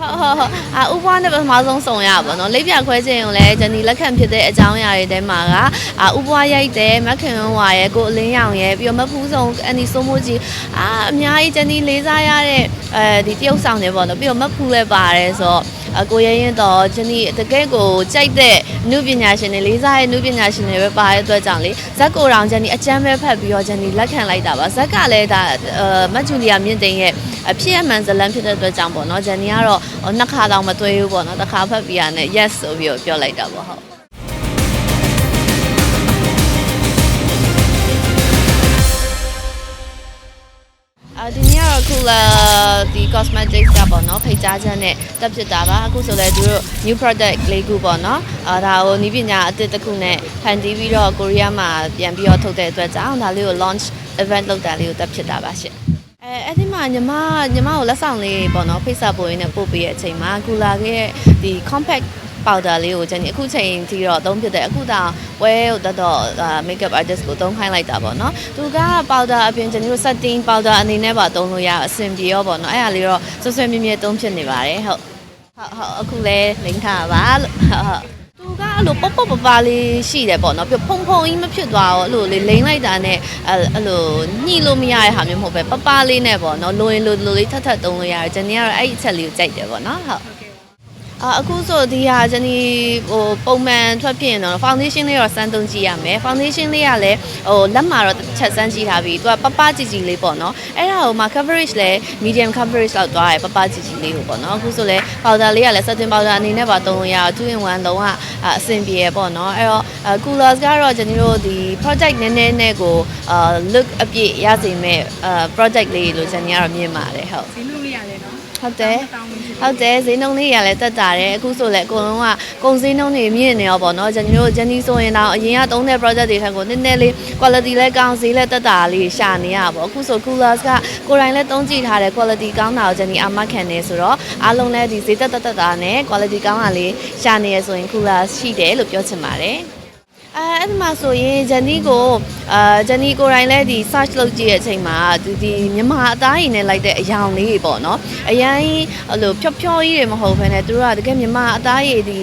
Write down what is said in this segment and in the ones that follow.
ဟုတ်ဟုတ်ဟုတ်အာဥပွားနဲ့ပထမဆုံးစုံရပါတော့လိပ်ပြခွဲခြင်းကိုလည်းဂျန်နီလက်ခံဖြစ်တဲ့အကြောင်းအရာတွေထဲမှာကအာဥပွားရိုက်တယ်မက်ခင်ဝဝါရဲ့ကိုအလင်းရောင်ရဲ့ပြီးတော့မဖူးဆုံးအန်ဒီစိုးမိုးကြီးအာအများကြီးဂျန်နီလေးစားရတဲ့အဲဒီတရုပ်ဆောင်တွေပေါ့နော်ပြီးတော့မဖူးလည်းပါတယ်ဆိုတော့အ ကိုရရင်တော့ဂျန်နီတကယ်ကိုကြိုက်တဲ့နုပညာရှင်တွေလေးစားရဲ့နုပညာရှင်တွေပဲပါတဲ့အတွက်ကြောင့်လေဇက်ကိုတောင်ဂျန်နီအချမ်းပဲဖတ်ပြီးတော့ဂျန်နီလက်ခံလိုက်တာပါဇက်ကလည်းဒါအဲမတ်ဂျူလီယာမြင့်တင်ရဲ့အဖြစ်အမှန်ဇလန်ဖြစ်တဲ့အတွက်ကြောင့်ပေါ့နော်ဂျန်နီကတော့ဟိုနှစ်ခါတောင်မသွေးဘူးပေါ့နော်တစ်ခါဖတ်ပြီးရနဲ့ yes ဆိုပြီးတော့ပြောလိုက်တာပေါ့ဟုတ်အာဒီနေ့ကတော့ခုလာ ဒီ cosmetics ကပေါ့နော်ဖိတ်ကြားချက်နဲ့တက်ဖြစ်တာပါအခုဆိုလည်းသူတို့ new product လေးခုပေါ့နော်အာဒါကိုနီးပညာအသစ်တစ်ခုနဲ့ဖန်တီးပြီးတော့ကိုရီးယားမှာပြန်ပြီးတော့ထုတ်တဲ့အတွက်ကြောင့်ဒါလေးကို launch event လုပ်တာလေးကိုတက်ဖြစ်တာပါရှင့်အဲအဲ့ဒီမှာညီမညီမကိုလက်ဆောင်လေးပေါ့နော်ဖိတ်စာပို့ရင်းနဲ့ပို့ပေးတဲ့အချိန်မှာကူလာခဲ့ဒီ compact powder လေးကိုကျွန်တော်အခုချိန်ထိတော့သုံးဖြစ်တယ်အခုတောင်ဝဲကိုတတ်တော့ makeup artist ကိုသုံးခိုင်းလိုက်တာပေါ့နော်သူက powder အပြင်ကျွန်တော်တို့ setting powder အနေနဲ့ပါသုံးလို့ရအဆင်ပြေရောပေါ့နော်အဲ့ဒါလေးတော့ဆွဆွဲမြဲမြဲသုံးဖြစ်နေပါတယ်ဟုတ်ဟုတ်ဟုတ်အခုလဲလိမ့်ထားပါလို့ဟုတ်ဟုတ်သူကအဲ့လိုပေါ့ပေါ့ပပလေးရှိတယ်ပေါ့နော်ပြဖုံဖုံကြီးမဖြစ်သွားဘူးအဲ့လိုလေးလိမ့်လိုက်တာနဲ့အဲ့အဲ့လိုညှိလို့မရတဲ့ဟာမျိုးမဟုတ်ပဲပပလေးနဲ့ပေါ့နော်လိုရင်လိုလိုလေးထပ်ထပ်သုံးလို့ရတယ်ကျွန်တော်ကတော့အဲ့ဒီအချက်လေးကိုကြိုက်တယ်ပေါ့နော်ဟုတ် အာအခုဆိုဒီဟာကျွန်ဒီဟိုပုံမှန်ထွက်ဖြစ်ရင်တော့ foundation လေးတော့စမ်းသုံးကြည့်ရမယ် foundation လေးကလည်းဟိုလက်မှာတော့တစ်ချက်စမ်းကြည့်ထားပြီးသူကပပကြည်ကြည်လေးပေါ့နော်အဲ့ဒါဟိုမှာ coverage လည်း medium coverage လောက်သွားတယ်ပပကြည်ကြည်လေးကိုပေါ့နော်အခုဆိုလဲ powder လေးကလည်း setting powder အနေနဲ့ပါသုံးလို့ရအောင်2 in 1လုံးဝအဆင်ပြေရပေါ့နော်အဲ့တော့ coolers ကတော့ကျွန်တော်တို့ဒီ project နည်းနည်းနဲ့ကိုအာ look အပြည့်ရစေမဲ့အာ project လေးလို့ကျွန်တော်ကတော့မြင်ပါတယ်ဟုတ်ဈေးနှုန်းလေးရတယ်နော် ဟုတ်တယ်တောင်းဝင်ဖြစ်ဟုတ်တယ်ဈေးနှုန်းလေးရလည်းတက်တာတယ်အခုဆိုလည်းအကုန်လုံးကကုန်ဈေးနှုန်းတွေမြင့်နေရောပေါ့နော်ကျွန်တော်တို့ဂျန်နီဆိုရင်တော့အရင်ကသုံးတဲ့ project တွေထက်ကိုနည်းနည်းလေး quality လည်းကောင်းဈေးလည်းတက်တာလေးရှာနေရပါပေါ့အခုဆို coolers ကကိုယ်တိုင်လည်းသုံးကြည့်ထားတယ် quality ကောင်းတာကိုဂျန်နီအာမခံနေဆိုတော့အားလုံးလည်းဒီဈေးတက်တက်တက်တာနဲ့ quality ကောင်းတာလေးရှာနေရဆိုရင် coolers ရှိတယ်လို့ပြောချင်ပါတယ် အဲအဲ့ဒီမှာဆိုရင်ဂျန်နီကိုအာဂျန်နီကိုယ်တိုင်လည်းဒီ search လုပ်ကြည့်တဲ့အချိန်မှာဒီဒီမြန်မာအသားရည်နဲ့လိုက်တဲ့အယောင်လေးတွေပေါ့နော်အရင်အဲ့လိုဖြောဖြောကြီးတွေမဟုတ်ဘဲနဲ့သူတို့ကတကယ်မြန်မာအသားရည်ဒီ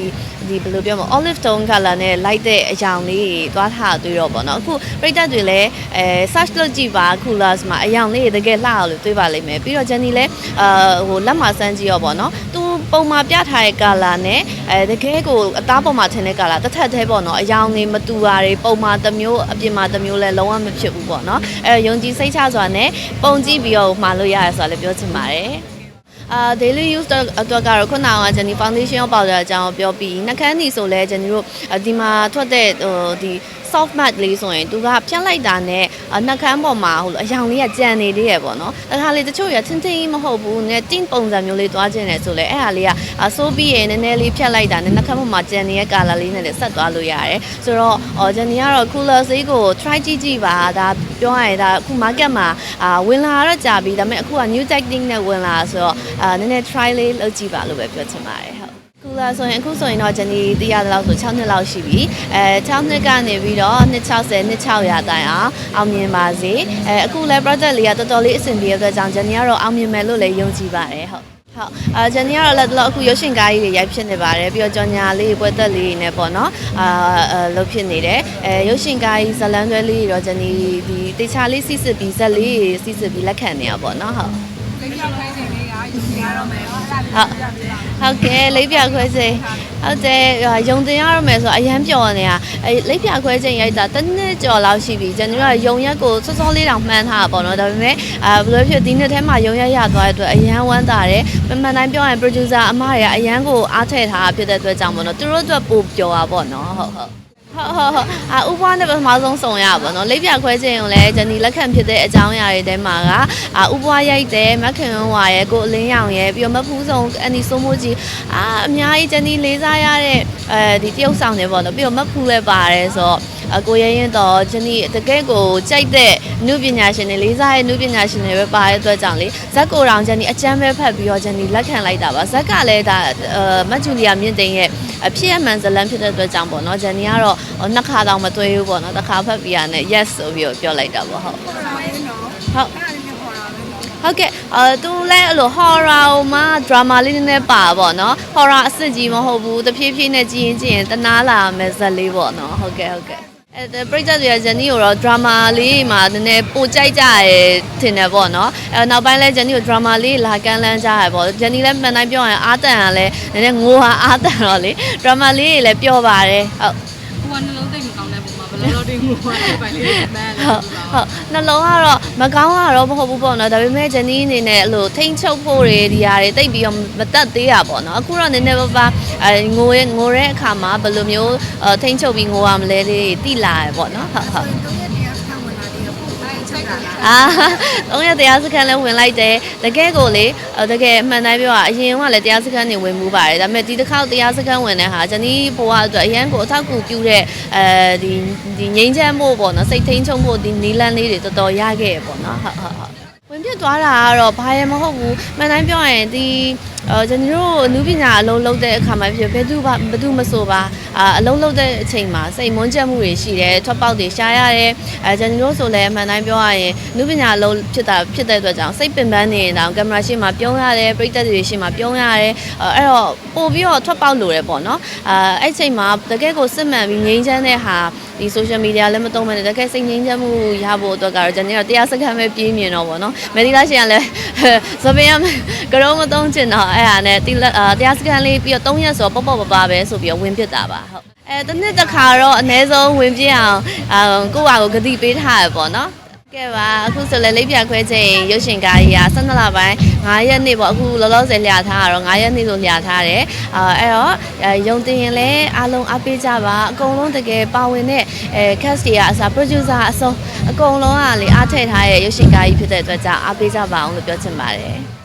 ဒီဘယ်လိုပြောမလဲ olive tone color နဲ့လိုက်တဲ့အယောင်လေးတွေသွားထားတွေ့တော့ပေါ့နော်အခုပြိတ္တတွေလည်းအဲ search လုပ်ကြည့်ပါ coolers မှာအယောင်လေးတွေတကယ်လှအောင်လို့တွေးပါလိမ့်မယ်ပြီးတော့ဂျန်နီလည်းအာဟိုလက်မှာစမ်းကြည့်ရောပေါ့နော်သူ ပုံမှာပြထားတဲ့ color နဲ့အဲတကယ်ကိုအသားပေါ်မှာထင်တဲ့ color တစ်ထပ်သေးပေါ့နော်အယောင်တွေမတူတာတွေပုံမှာတစ်မျိုးအပြင်မှာတစ်မျိုးလဲလုံးဝမဖြစ်ဘူးပေါ့နော်အဲယုံကြည်စိတ်ချစွာနဲ့ပုံကြည့်ပြီးတော့မှာလို့ရတယ်ဆိုတာလည်းပြောချင်ပါတယ်အာ daily use အတွက်ကတော့ခုနကဂျန်နီ foundation ရောပေါက်တဲ့အကြောင်းပြောပြီးနှကန်းနီဆိုလဲဂျန်နီတို့ဒီမှာထွက်တဲ့ဟိုဒီ soft matte လေးဆိုရင်သူကဖြတ်လိုက်တာနဲ့နှကန်းပေါ်မှာဟိုအယောင်လေးကကြံနေသေးရပေါ့နော်တခါလေတချို့ရချင်းချင်းမဟုတ်ဘူးနဲ့တင်းပုံစံမျိုးလေးသွားခြင်းတယ်ဆိုလဲအဲ့ဟာလေးကဆိုးပြီးရနည်းနည်းလေးဖြတ်လိုက်တာနဲ့နှကန်းပေါ်မှာကြံနေတဲ့ color လေးနဲ့လည်းဆက်သွားလို့ရတယ်ဆိုတော့အော်ဂျန်နီကတော့ cooler စိတ်ကို try ကြည့်ကြည့်ပါဒါပြောရရင်ဒါအခု market မှာအာဝင်လာတော့ကြာပြီဒါပေမဲ့အခုက new technique နဲ့ဝင်လာဆိုတော့အာနည်းနည်း try လေးလုပ်ကြည့်ပါလို့ပဲပြောချင်ပါတယ်ဟုတ် ကူလာဆိုရင်အခုဆိုရင်တော့ဂျန်နီတရတဲ့လောက်ဆို6နှစ်လောက်ရှိပြီအဲ6နှစ်ကနေပြီးတော့260 2600တိုင်အောင်အောင်မြင်ပါစေအဲအခုလည်း project လေးကတော်တော်လေးအဆင်ပြေတဲ့အတွက်ကြောင့်ဂျန်နီကတော့အောင်မြင်မယ်လို့လည်းယုံကြည်ပါတယ်ဟုတ်ဟုတ်အာဂျန်နီကတော့လက်တော့အခုရုပ်ရှင်ကားကြီးတွေရိုက်ဖြစ်နေပါတယ်ပြီးတော့ကြော်ညာလေးပွဲသက်လေးတွေနဲ့ပေါ့နော်အာအာလုပ်ဖြစ်နေတယ်အဲရုပ်ရှင်ကားကြီးဇလန်းတွဲလေးတွေတော့ဂျန်နီဒီတေချာလေးစီစစ်ပြီးဇက်လေးတွေစီစစ်ပြီးလက်ခံနေရပါတော့ဟုတ် ဟောအဲ့ဒါလေးဟုတ်ဟုတ်ကဲ့လိပ်ပြခွဲစိန်ဟုတ်တယ်ယုံတင်ရရမယ်ဆိုတော့အရန်ပျော်နေတာအဲလိပ်ပြခွဲစိန်ရိုက်တာတစ်နှစ်ကျော်လောက်ရှိပြီကျွန်တော်ကယုံရက်ကိုစောစောလေးတောင်မှန်းထားတာပေါ့နော်ဒါပေမဲ့အာဘယ်လိုဖြစ်ဒီနှစ်ထဲမှာယုံရက်ရသွားတဲ့အတွက်အရန်ဝမ်းသာတယ်ပမှန်တိုင်းပြောရင် producer အမတွေကအရန်ကိုအားထည့်ထားတာဖြစ်တဲ့အတွက်ကြောင့်ပေါ့နော်သူတို့အတွက်ပိုပျော်တာပေါ့နော်ဟုတ်ဟုတ် ဟုတ်ဟုတ်ဟုတ်အာဥပွားနဲ့ပထမဆုံးစုံရပါတော့လိပ်ပြခွဲခြင်းကိုလည်းဂျန်နီလက်ခံဖြစ်တဲ့အကြောင်းအရာတွေထဲမှာကအာဥပွားရိုက်တယ်မက်ခင်ဝဝါရဲ့ကိုအလင်းရောင်ရဲ့ပြီးတော့မဖူးဆုံးအန်ဒီစိုးမိုးကြီးအာအများကြီးဂျန်နီလေးစားရတဲ့အဲဒီတရုပ်ဆောင်တွေပေါ့နော်ပြီးတော့မဖူးလည်းပါတယ်ဆိုတော့အကိုရရင်တော့ဂျန်နီတကယ်ကိုကြိုက်တဲ့နုပညာရှင်တွေလေးစားရဲ့နုပညာရှင်တွေပဲပါတဲ့အတွက်ကြောင့်လေဇက်ကိုတောင်ဂျန်နီအချမ်းပဲဖတ်ပြီးတော့ဂျန်နီလက်ခံလိုက်တာပါဇက်ကလည်းဒါအဲမတ်ဂျူလီယာမြင့်တင်ရဲ့ အဖြစ်အမှန်ဇလန်ဖြစ်တဲ့အတွက်ကြောင့်ပေါ့နော်ဂျန်နီကတော့ဟိုနှစ်ခါတောင်မသွေးဘူးပေါ့နော်တစ်ခါဖတ်ပြီးရနဲ့ yes ဆိုပြီးတော့ပြောလိုက်တာပေါ့ဟုတ်ခေါ်တာလေးနော်ဟုတ်အဲ့ဒါလေးနဲ့ခေါ်တာလေးနော်ဟုတ်ကဲ့အဲသူလည်းအဲ့လို horror မှာ drama လေးနည်းနည်းပါပေါ့နော် horror အစစ်ကြီးမဟုတ်ဘူးတဖြည်းဖြည်းနဲ့ကြည့်ရင်ကြည့်ရင်တနာလာမယ်ဇက်လေးပေါ့နော်ဟုတ်ကဲ့ဟုတ်ကဲ့ အဲပရိသတ်တွေကဂျန်နီကိုတော့ drama လေးမှာနည်းနည်းပိုကြိုက်ကြရဲထင်တယ်ပေါ့နော်အဲနောက်ပိုင်းလဲဂျန်နီကို drama လေးလာကမ်းလန်းကြရပေါ့ဂျန်နီလည်းမှန်တိုင်းပြောရင်အာတန်ကလည်းနည်းနည်းငိုဟာအာတန်တော့လေ drama လေးတွေလည်းပြောပါတယ်ဟုတ်ကိုကနှလုံးသိမ့်မကောင်း တဲ့ပုံမှာဘယ်လိုတော့တင်ကိုကပိုင်လေးမှန်းလဲဟုတ်ဟုတ်နှလုံးကတော့မကောင်းကတော့မဟုတ်ဘူးပေါ့နော်ဒါပေမဲ့ဂျန်နီအနေနဲ့အဲ့လိုထိမ့်ချုပ်ဖို့တွေဒီဟာတွေတိတ်ပြီးတော့မတက်သေးတာပေါ့နော်အခုတော့နည်းနည်းပါးပါအဲငိုရဲငိုတဲ့အခါမှာဘယ်လိုမျိုးအဲထိမ့်ချုပ်ပြီးငိုရမလဲလေးတွေတိလာရပေါ့နော်ဟုတ်ဟုတ် အာတော့ရတရားစခန်းလဲဝင်လိုက်တယ်တကယ်ကိုလေအဲ့တကယ်အမှန်တိုင်းပြောရအရင်ကလည်းတရားစခန်းနေဝင်မှုပါတယ်ဒါပေမဲ့ဒီတစ်ခေါက်တရားစခန်းဝင်တဲ့ဟာဂျနီဘွားအတွက်အရန်ကိုအထောက်အကူပြုတဲ့အဲဒီဒီငိမ့်ချမ်းဖို့ပေါ့နော်စိတ်ထိန်ချုံဖို့ဒီနီလန်းလေးတွေတော်တော်ရခဲ့ရပေါ့နော်ဟုတ်ဟုတ်ဟုတ် ဝင်ပြသွားတာကတော့ဘာရမဟုတ်ဘူးမှန်တိုင်းပြောရင်ဒီအော်ကျွန်တော်တို့အနုပညာအလုံးလုံးတဲ့အခါမှာဖြစ်ဘယ်သူဘာဘယ်သူမဆိုပါအာအလုံးလုံးတဲ့အချိန်မှာစိတ်မွန်းချက်မှုတွေရှိတယ်ထွက်ပေါက်တွေရှားရတယ်အဲကျွန်တော်တို့ဆိုလည်းအမှန်တိုင်းပြောရရင်အနုပညာအလုံးဖြစ်တာဖြစ်တဲ့အတွက်ကြောင့်စိတ်ပင်ပန်းနေရင်တောင်ကင်မရာရှေ့မှာပြုံးရတယ်ပရိသတ်တွေရှေ့မှာပြုံးရတယ်အဲအဲ့တော့ပို့ပြီးတော့ထွက်ပေါက်လိုတယ်ပေါ့နော်အာအဲ့အချိန်မှာတကယ်ကိုစစ်မှန်ပြီးငြိမ်းချမ်းတဲ့ဟာဒီ social media လည်းမသုံးမနဲ့တကယ်စိတ်ငြိမ်းချမ်းမှုရဖို့အတွက်ကတော့ကျွန်တော်တို့တရားစခန်းပဲပြေးမြင်တော့ပေါ့နော်မေဒီလာရှင်ကလည်းသပင်ရကတော့မသုံးချင်တော့အဲ့ဟာနဲ့တီလက်အာတရားစခန်းလေးပြီးတော့3ရက်ဆိုပေါ့ပေါ့ပါပါပဲဆိုပြီးတော့ဝင်ပြစ်တာပါဟုတ်အဲတစ်နှစ်တစ်ခါတော့အနည်းဆုံးဝင်ပြစ်အောင်အာကိုယ့်ဟာကိုယ်ဂတိပေးထားရပေါ့နော် ကဲပါအခုဆိုလည်းလိပ်ပြခွဲချိန်ရုပ်ရှင်ကားကြီးက12လပိုင်း9ရက်နေ့ပေါ့အခုလောလောဆယ်လျာထားတာတော့9ရက်နေ့လို့လျာထားတယ်အာအဲ့တော့ယုံတင်ရင်လည်းအားလုံးအားပေးကြပါအကုန်လုံးတကယ်ပါဝင်တဲ့အဲ cast တွေကအစား producer အစုံအကုန်လုံးကလေအားထည့်ထားရဲ့ရုပ်ရှင်ကားကြီးဖြစ်တဲ့အတွက်ကြောင့်အားပေးကြပါအောင်လို့ပြောချင်ပါတယ်